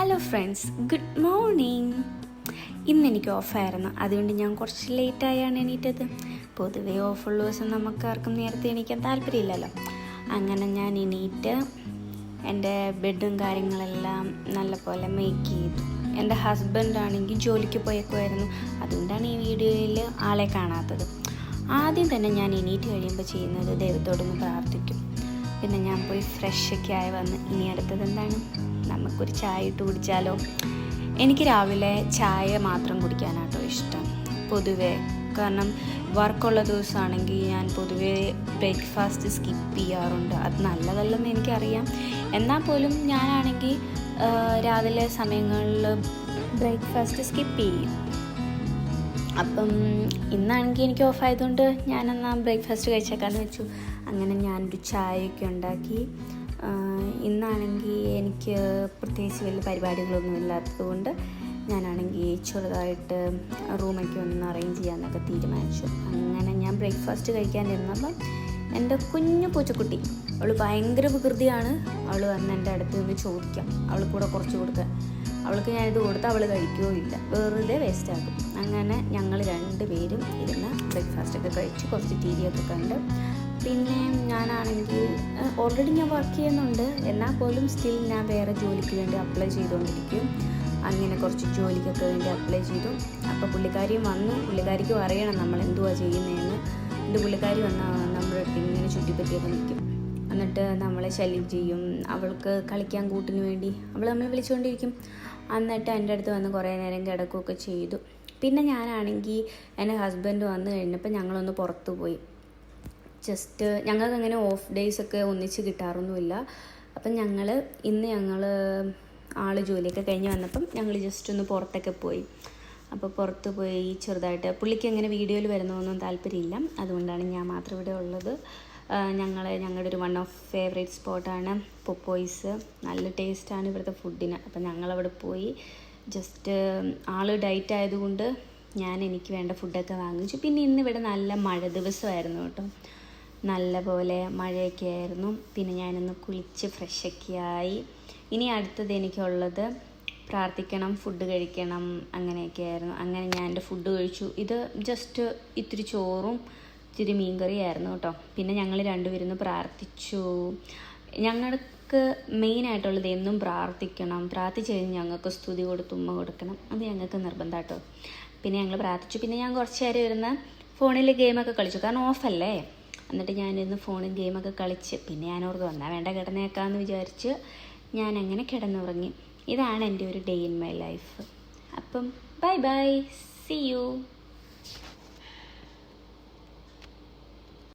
Hello friends good morning ഇന്ന് എനിക്ക് ഓഫായിരുന്നു. അതുകൊണ്ട് ഞാൻ കുറച്ച് ലേറ്റായാണ് എണീറ്റത്. പൊതുവേ ഓഫുള്ള ദിവസം നമുക്ക് ആർക്കും നേരത്തെ എണീക്കാൻ താല്പര്യമില്ലല്ലോ. അങ്ങനെ ഞാൻ എണീറ്റ് എന്റെ ബെഡും കാര്യങ്ങളെല്ലാം നല്ലപോലെ മേക്ക് ചെയ്തു. എന്റെ ഹസ്ബൻഡാണെങ്കിൽ ജോലിക്ക് പോയേക്കുമായിരുന്നു അതുകൊണ്ടാണ് ഈ വീഡിയോയിൽ ആളെ കാണാത്തത്. ആദ്യം തന്നെ ഞാൻ എണീറ്റ് കഴിയുമ്പോൾ ചെയ്യുന്നത് ദൈവത്തോടൊന്ന് പ്രാർത്ഥിക്കും. പിന്നെ ഞാൻ പോയി ഫ്രഷൊക്കെ ആയി വന്ന് ഇനി അടുത്തത് എന്താണ്? നമുക്കൊരു ചായ ഇട്ട് കുടിച്ചാലോ? എനിക്ക് രാവിലെ ചായ മാത്രം കുടിക്കാനാട്ടോ ഇഷ്ടം. പൊതുവേ കാരണം വർക്കുള്ള ദിവസമാണെങ്കിൽ ഞാൻ പൊതുവേ ബ്രേക്ക്ഫാസ്റ്റ് സ്കിപ്പ് ചെയ്യാറുണ്ട്. അത് നല്ലതല്ലെന്ന് എനിക്കറിയാം. എന്നാൽ പോലും ഞാനാണെങ്കിൽ രാവിലെ സമയങ്ങളിൽ ബ്രേക്ക്ഫാസ്റ്റ് സ്കിപ്പ് ചെയ്യും. അപ്പം ഇന്നാണെങ്കിൽ എനിക്ക് ഓഫ് ആയതുകൊണ്ട് ഞാനെന്നാ ബ്രേക്ക്ഫാസ്റ്റ് കഴിച്ചേക്കാന്ന് വെച്ചു. അങ്ങനെ ഞാനൊരു ചായയൊക്കെ ഉണ്ടാക്കി. ഇന്നാണെങ്കിൽ എനിക്ക് പ്രത്യേകിച്ച് വലിയ പരിപാടികളൊന്നും ഇല്ലാത്തതുകൊണ്ട് ഞാനാണെങ്കിൽ ചെറുതായിട്ട് റൂമൊക്കെ ഒന്ന് അറേഞ്ച് ചെയ്യാമെന്നൊക്കെ തീരുമാനിച്ചു. അങ്ങനെ ഞാൻ ബ്രേക്ക്ഫാസ്റ്റ് കഴിക്കാൻ ഇരുന്നപ്പം എന്റെ കുഞ്ഞു പൂച്ചക്കുട്ടി അവൾ ഭയങ്കര വികൃതിയാണ്. അവൾ വന്ന് എന്റെ അടുത്ത് നിന്ന് ചോദിക്കാം. അവൾ കൂടെ കുറച്ച് കൊടുക്കുക അവൾക്ക് ഞാനിത് കൊടുത്ത് അവൾ കഴിക്കുകയോ ഇല്ല. വെറുതെ വേസ്റ്റ് ആക്കും. അങ്ങനെ ഞങ്ങൾ രണ്ടുപേരും ഇരുന്ന് ബ്രേക്ക്ഫാസ്റ്റ് ഒക്കെ കഴിച്ച് കുറച്ച് ടി വി ഒക്കെ കണ്ട് പിന്നെ ഞാനാണെങ്കിൽ ഓൾറെഡി ഞാൻ വർക്ക് ചെയ്യുന്നുണ്ട്. എന്നാൽ പോലും സ്റ്റിൽ ഞാൻ വേറെ ജോലിക്ക് വേണ്ടി അപ്ലൈ ചെയ്തുകൊണ്ടിരിക്കും. അങ്ങനെ കുറച്ച് ജോലിക്കൊക്കെ വേണ്ടി അപ്ലൈ ചെയ്തു. അപ്പോൾ പുള്ളിക്കാരിയും വന്നു. പുള്ളിക്കാരിക്കും അറിയണം നമ്മൾ എന്തുവാ ചെയ്യുന്നതെന്ന്? എന്റെ പുള്ളിക്കാരി വന്ന നമ്മുടെ ഇങ്ങനെ ചുറ്റിപ്പറ്റിയൊക്കെ നിൽക്കും. എന്നിട്ട് നമ്മളെ ശല്യം ചെയ്യും. അവൾക്ക് കളിക്കാൻ കൂട്ടിന് വേണ്ടി അവൾ നമ്മളെ വിളിച്ചുകൊണ്ടിരിക്കും. എന്നിട്ട് എന്റെ അടുത്ത് വന്ന് കുറേ നേരം കിടക്കുകയൊക്കെ ചെയ്തു. പിന്നെ ഞാനാണെങ്കിൽ എന്റെ ഹസ്ബൻഡ് വന്നു കഴിഞ്ഞപ്പോൾ ഞങ്ങളൊന്ന് പുറത്തു പോയി. ജസ്റ്റ് ഞങ്ങൾക്ക് അങ്ങനെ ഓഫ് ഡേയ്സ് ഒക്കെ ഒന്നിച്ച് കിട്ടാറൊന്നുമില്ല. അപ്പം ഞങ്ങൾ ഇന്ന് ഞങ്ങൾ ആൾ ജോലിയൊക്കെ കഴിഞ്ഞ് വന്നപ്പം ഞങ്ങൾ ജസ്റ്റ് ഒന്ന് പുറത്തൊക്കെ പോയി. അപ്പോൾ പുറത്ത് പോയി ചെറുതായിട്ട് പുള്ളിക്ക് അങ്ങനെ വീഡിയോയിൽ വരുന്നതൊന്നും താല്പര്യമില്ല. അതുകൊണ്ടാണ് ഞാൻ മാത്രം ഇവിടെ ഉള്ളത്. ഞങ്ങൾ ഞങ്ങളുടെ ഒരു വൺ ഓഫ് ഫേവറേറ്റ് സ്പോട്ടാണ് പൊപ്പോയ്സ് നല്ല ടേസ്റ്റാണ് ഇവിടുത്തെ ഫുഡിന് അപ്പം ഞങ്ങളവിടെ പോയി ജസ്റ്റ് ആൾ ഡയറ്റ് ആയതുകൊണ്ട് ഞാൻ എനിക്ക് വേണ്ട ഫുഡൊക്കെ വാങ്ങിച്ചു. പിന്നെ ഇന്നിവിടെ നല്ല മഴ ദിവസമായിരുന്നു കേട്ടോ. നല്ല പോലെ മഴയൊക്കെ ആയിരുന്നു. പിന്നെ ഞാനൊന്ന് കുളിച്ച് ഫ്രഷൊക്കെ ആയി. ഇനി അടുത്തത് എനിക്കുള്ളത് പ്രാർത്ഥിക്കണം ഫുഡ് കഴിക്കണം അങ്ങനെയൊക്കെ ആയിരുന്നു. അങ്ങനെ ഞാൻ എന്റെ ഫുഡ് കഴിച്ചു. ഇത് ജസ്റ്റ് ഇത്തിരി ചോറും ഇത്തിരി മീൻകറിയായിരുന്നു കേട്ടോ. പിന്നെ ഞങ്ങൾ രണ്ടുപേരും പ്രാർത്ഥിച്ചു. ഞങ്ങൾക്ക് മെയിനായിട്ടുള്ളത് എന്നും പ്രാർത്ഥിക്കണം. പ്രാർത്ഥിച്ച് കഴിഞ്ഞ് ഞങ്ങൾക്ക് സ്തുതി കൊടുത്ത് ഉമ്മ കൊടുക്കണം. അത് ഞങ്ങൾക്ക് നിർബന്ധം പിന്നെ ഞങ്ങൾ പ്രാർത്ഥിച്ചു. പിന്നെ ഞാൻ കുറച്ച് നേരം ഇരുന്ന് ഫോണിൽ ഗെയിമൊക്കെ കളിച്ചു. കാരണം ഓഫല്ലേ എന്നിട്ട് ഞാനിരുന്ന് ഫോണിൽ ഗെയിമൊക്കെ കളിച്ച് പിന്നെ ഞാൻ ഓർത്ത് വന്നാൽ വേണ്ട കിടന്നേക്കാമെന്ന് വിചാരിച്ച് ഞാൻ അങ്ങനെ കിടന്നുറങ്ങി. ഇതാണ് എന്റെ ഒരു ഡേ ഇൻ മൈ ലൈഫ് അപ്പം ബൈ ബൈ സി യു